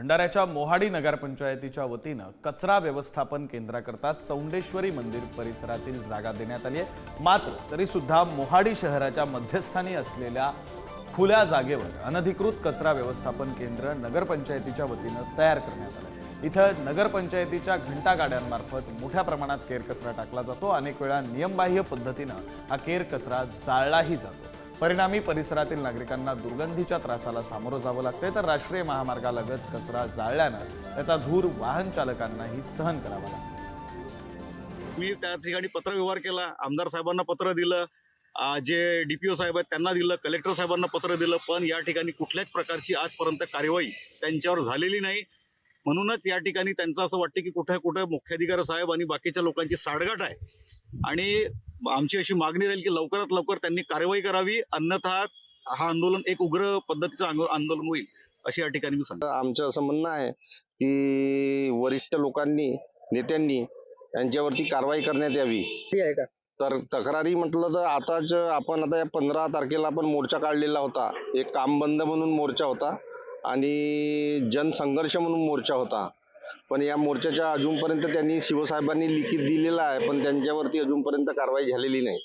भंडाऱ्याच्या मोहाडी नगरपंचायतीच्या वतीनं कचरा व्यवस्थापन केंद्राकरता चौंडेश्वरी मंदिर परिसरातील जागा देण्यात आली आहे. मात्र तरीसुद्धा मोहाडी शहराच्या मध्यस्थानी असलेल्या खुल्या जागेवर अनधिकृत कचरा व्यवस्थापन केंद्र नगरपंचायतीच्या वतीनं तयार करण्यात आलं इथं नगरपंचायतीच्या घंटा गाड्यांमार्फत मोठ्या प्रमाणात केर कचरा टाकला जातो. अनेक वेळा नियमबाह्य पद्धतीनं हा केर कचरा जाळलाही जातो. परिणामी परिसरातील नागरिकांना दुर्गंधीच्या त्रासाला सामोरं जावं लागतंय. तर राष्ट्रीय महामार्गालगत कचरा जाळल्यानं त्याचा धूर वाहन चालकांनाही सहन करावा लागतो मी त्या ठिकाणी पत्रव्यवहार केला. आमदार साहेबांना पत्र दिलं. आ, जे डीपीओ साहेब आहेत त्यांना दिलं. कलेक्टर साहेबांना पत्र दिलं. पण या ठिकाणी कुठल्याच प्रकारची आजपर्यंत कार्यवाही त्यांच्यावर झालेली नाही. म्हणूनच या ठिकाणी त्यांचं असं वाटतं की कुठे कुठे मुख्याधिकारी साहेब आणि बाकीच्या लोकांची साडगाठ आहे. आणि आमची अशी मागणी राहील की लवकरात लवकर त्यांनी कार्यवाही करावी अन्यथा हा आंदोलन एक उग्र पद्धतीचं आंदो- आंदोलन होईल अशी या ठिकाणी मी सांगतो. आमचं असं म्हणणं आहे की वरिष्ठ लोकांनी नेत्यांनी यांच्यावरती कारवाई करण्यात यावी. आहे का? तर तक्रारी म्हटलं तर आताच आपण आता या पंधरा तारखेला आपण मोर्चा काढलेला होता. एक काम बंद म्हणून मोर्चा होता आणि जनसंघर्ष म्हणून मोर्चा होता. पण या मोर्चाच्या अजूनपर्यंत त्यांनी शिवसाहेबांनी लिखित दिलेला आहे पण त्यांच्यावरती अजूनपर्यंत कारवाई झालेली नाही.